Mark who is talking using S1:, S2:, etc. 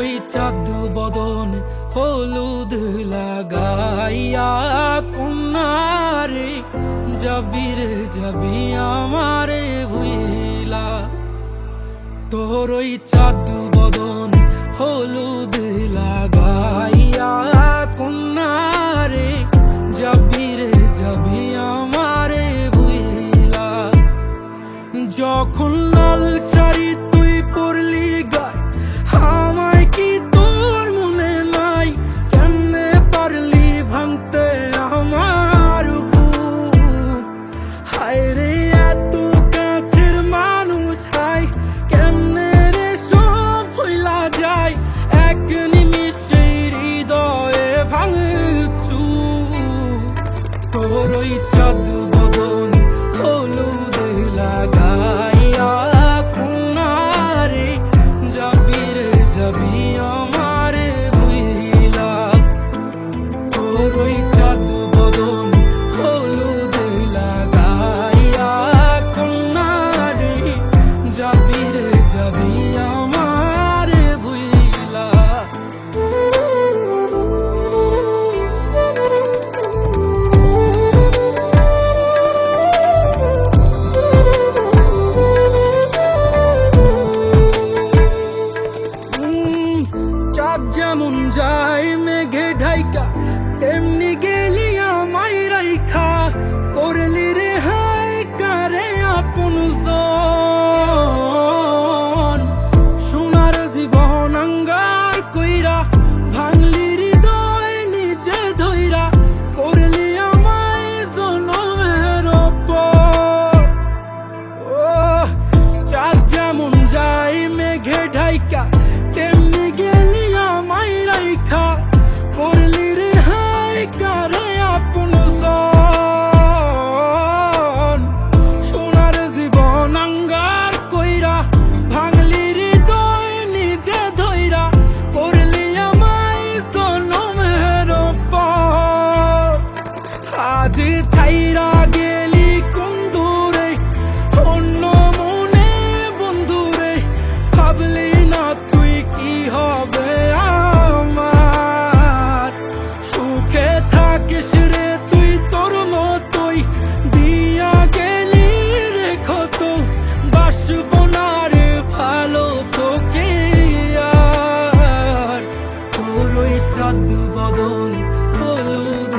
S1: ওই চাদু বদন হলুদ লাগাইয়া কন্যারে, যাবি রে যাবি আমারে বুইলা তোর ওই চাদু বদন হলুদ লাগাইয়া কন্যারে, যাবি রে যাবি আমারে বুইলা যখন ওই চাঁদ বদন হলুদ লাগাইয়া কুনারে যাবি রে যাবি আমারে তোর ওই তেমনি গেলি আমায় রাইখা। করলি রে হাই কারে আপন। সোনার জীবন আঙ্গার কইরা, ভাঙলি হৃদয় নিজে ধইরা। করলি আমায় জনমের ওপর ও চাঁদ যেমন যায়, মেঘে ঢাইকা। আজ ছাইরা গেলি কুন্দুরে অন্য মনে বন্ধুরে, ভাবলি না তুই কি হবে আমার? সুখে থাকিস রে তুই তোর মতোই, দিয়া গেলি রেখো তো বাসব না রে ভালো তোকে আর। তোর ওই চাঁদ বদন হলুদ